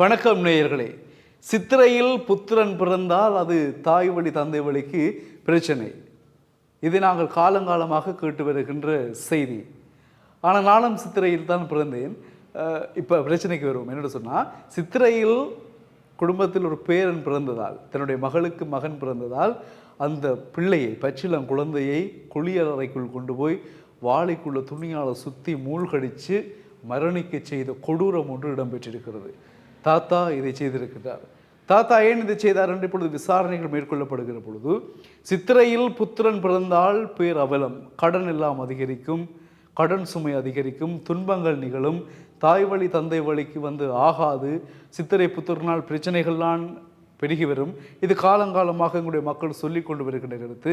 வணக்கம் நேயர்களே. சித்திரையில் புத்திரன் பிறந்தால் அது தாய் வழி தந்தை வழிக்கு பிரச்சனை. இது நாங்கள் காலங்காலமாக கேட்டு வருகின்ற செய்தி. ஆனால் நானும் சித்திரையில் தான் பிறந்தேன். இப்போ பிரச்சனைக்கு வருவோம். என்னோட சொன்னால் சித்திரையில் குடும்பத்தில் ஒரு பேரன் பிறந்ததால் தன்னுடைய மகளுக்கு மகன் பிறந்ததால் அந்த பிள்ளையை பச்சிலம் குழந்தையை குளியலறைக்குள் கொண்டு போய் வாளிக்குள்ள துணியால் சுற்றி மூழ்கடித்து மரணிக்க செய்த கொடூரம் ஒன்று இடம்பெற்றிருக்கிறது. தாத்தா இதை செய்திருக்கிறார். தாத்தா ஏன் இதை செய்தார் என்று இப்பொழுது விசாரணைகள் மேற்கொள்ளப்படுகிற பொழுது சித்திரையில் புத்திரன் பிறந்தால் பேர் அவலம் கடன் எல்லாம் அதிகரிக்கும் கடன் சுமை அதிகரிக்கும் துன்பங்கள் நிகழும் தாய் வழி தந்தை வழிக்கு வந்து ஆகாது சித்திரை புத்திரனால் பிரச்சனைகள்லாம் பெருகி வரும். இது காலங்காலமாக எங்களுடைய மக்கள் சொல்லிக் கொண்டு வருகின்ற கருத்து.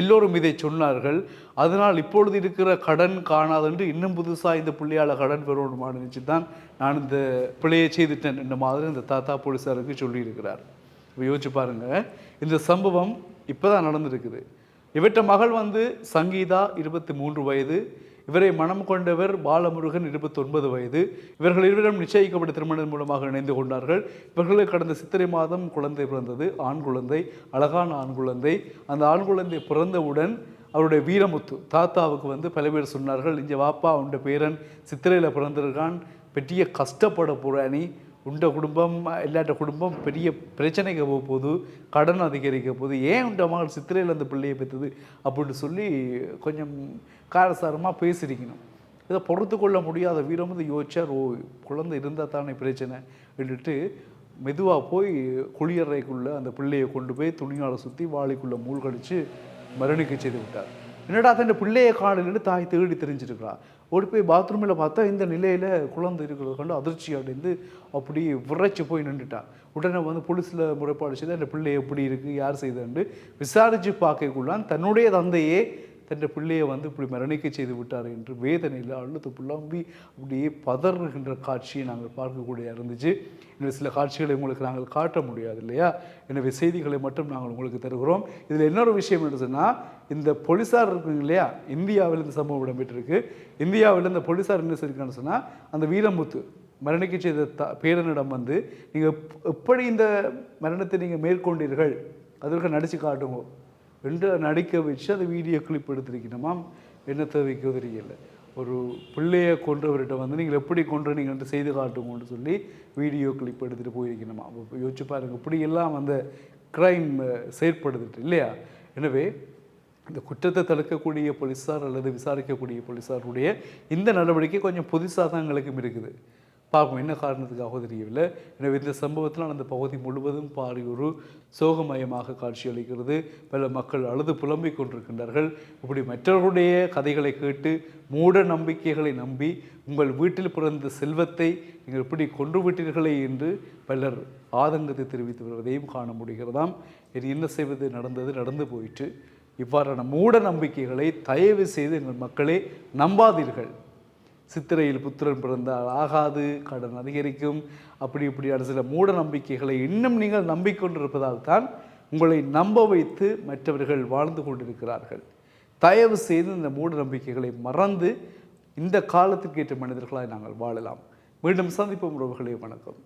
எல்லோரும் இதை சொன்னார்கள். அதனால் இப்பொழுது இருக்கிற கடன் காணாதென்று இன்னும் புதுசாக இந்த பிள்ளையால் கடன் பெறணுமான்னு நினச்சி தான் நான் இந்த பிள்ளையை செய்துட்டேன் இந்த மாதிரி இந்த தாத்தா போலீஸாருக்கு சொல்லியிருக்கிறார். இப்போ யோசிச்சு பாருங்கள் இந்த சம்பவம் இப்போ தான் நடந்திருக்குது. இவற்ற மகள் வந்து சங்கீதா இருபத்தி மூன்று வயது. இவரை மனம் கொண்டவர் பாலமுருகன் இருபத்தொன்பது வயது. இவர்கள் இருவரும் நிச்சயிக்கப்பட்ட திருமணம் மூலமாக இணைந்து கொண்டார்கள். இவர்களுக்கு கடந்த சித்திரை மாதம் குழந்தை பிறந்தது. ஆண் குழந்தை அழகான ஆண் குழந்தை. அந்த ஆண் குழந்தை பிறந்தவுடன் அவருடைய வீரமுத்து தாத்தாவுக்கு வந்து பல பேர் சொன்னார்கள் இங்கே வாப்பா உண்ட பேரன் சித்திரையில் பிறந்திருக்கான். பெரிய கஷ்டப்பட போறானி. உண்ட குடும்பம் இல்லாட்ட குடும்பம் பெரிய பிரச்சனைக்கு போக போகுது கடன் அதிகரிக்க போகுது. ஏன் உண்ட மகள் சித்திரையில் அந்த பிள்ளையை பெற்றது அப்படின்னு சொல்லி கொஞ்சம் காரசாரமாக பேசியிருக்கணும் இதை பொறுத்து கொள்ள முடியாத வீரம் வந்து யோசிச்சார் ஓ குழந்தை இருந்தால் தானே பிரச்சனை விட்டுட்டு மெதுவாக போய் குளியறைக்குள்ளே அந்த பிள்ளையை கொண்டு போய் துணியால் சுற்றி வாளிக்குள்ளே மூழ்கடிச்சு மரணிக்க செய்து விட்டார். என்னடா தன் பிள்ளையை காணலன்னு தாய் தேடி தெரிஞ்சிருக்கிறா. ஓடி போய் பாத்ரூமில் பார்த்தா இந்த நிலையில் குழந்தை இருக்கிறத கண்டு அதிர்ச்சி அடைந்து அப்படி விரைச்சி போய் நின்றுட்டா. உடனே வந்து போலீஸில் முறைப்பாடு செய்து அந்த பிள்ளை எப்படி இருக்குது யார் செய்தான்னு விசாரித்து பார்க்கக்குள்ளான் தன்னுடைய தந்தையே தன் பிள்ளையை வந்து இப்படி மரணிக்க செய்து விட்டார் என்று வேதனையில் அழுத்து புலம்பி அப்படியே பதறுகின்ற காட்சியை நாங்கள் பார்க்கக்கூடிய இருந்துச்சு. இன்னும் சில காட்சிகளை உங்களுக்கு நாங்கள் காட்ட முடியாது இல்லையா? எனவே செய்திகளை மட்டும் நாங்கள் உங்களுக்கு தருகிறோம். இதில் இன்னொரு விஷயம் என்ன சொன்னால் இந்த போலீஸார் இருக்குங்க இல்லையா? இந்தியாவில் இந்த சம்பவம் இடம்பெற்றிருக்கு. இந்தியாவில் இந்த போலீஸார் என்ன சொல்லியிருக்கான்னு சொன்னால் அந்த வீரமுத்து மரணிக்க செய்த த பேரனிடம் வந்து நீங்கள் எப்படி இந்த மரணத்தை நீங்கள் மேற்கொண்டீர்கள்? அதற்கு நடித்து காட்டுங்க. என்று நடிக்க வச்சு அந்த வீடியோ கிளிப் எடுத்திருக்கணுமாம் என்ன தேவைக்கோ தெரியல. ஒரு பிள்ளையை கொன்றவர்கிட்ட வந்து நீங்கள் எப்படி கொன்றீங்கன்ட்டு செய்து காட்டுங்கன்னு சொல்லி வீடியோ கிளிப் எடுத்துகிட்டு போயிருக்கணுமா அப்போ யோசிச்சு பாருங்கள் இப்படியெல்லாம் அந்த க்ரைம் செயற்படுத்துட்டு இல்லையா? எனவே இந்த குற்றத்தை தடுக்கக்கூடிய போலீஸார் அல்லது விசாரிக்கக்கூடிய போலீஸாருடைய இந்த நடவடிக்கை கொஞ்சம் புதுசாக தான் எங்களுக்கும் இருக்குது. பார்ப்போம் என்ன காரணத்துக்காக தெரியவில்லை. எனவே இந்த சம்பவத்தில் அந்த பகுதி முழுவதும் பாரி ஒரு சோகமயமாக காட்சியளிக்கிறது பல மக்கள் அழுது புலம்பிக் கொண்டிருக்கின்றார்கள். இப்படி மற்றவர்களுடைய கதைகளை கேட்டு மூட நம்பிக்கைகளை நம்பி உங்கள் வீட்டில் பிறந்த செல்வத்தை நீங்கள் இப்படி கொன்று விட்டீர்களே என்று பலர் ஆதங்கத்தை தெரிவித்து வருவதையும் காண முடிகிறதாம். இது என்ன செய்வது? நடந்தது நடந்து போயிட்டு இவ்வாறான மூட நம்பிக்கைகளை தயவு செய்து எங்கள் மக்களே நம்பாதீர்கள். சித்திரையில் புத்திரன் பிறந்தால் ஆகாது கடன் அதிகரிக்கும். அப்படி இப்படியான சில மூட நம்பிக்கைகளை இன்னும் நீங்கள் நம்பிக்கொண்டிருப்பதால் தான் உங்களை நம்ப வைத்து மற்றவர்கள் வாழ்ந்து கொண்டிருக்கிறார்கள். தயவு செய்து இந்த மூட நம்பிக்கைகளை மறந்து இந்த காலத்திற்கேற்ற மனிதர்களாய் நாங்கள் வாழலாம். மீண்டும் சந்திப்போம் உறவுகளே வணக்கம்.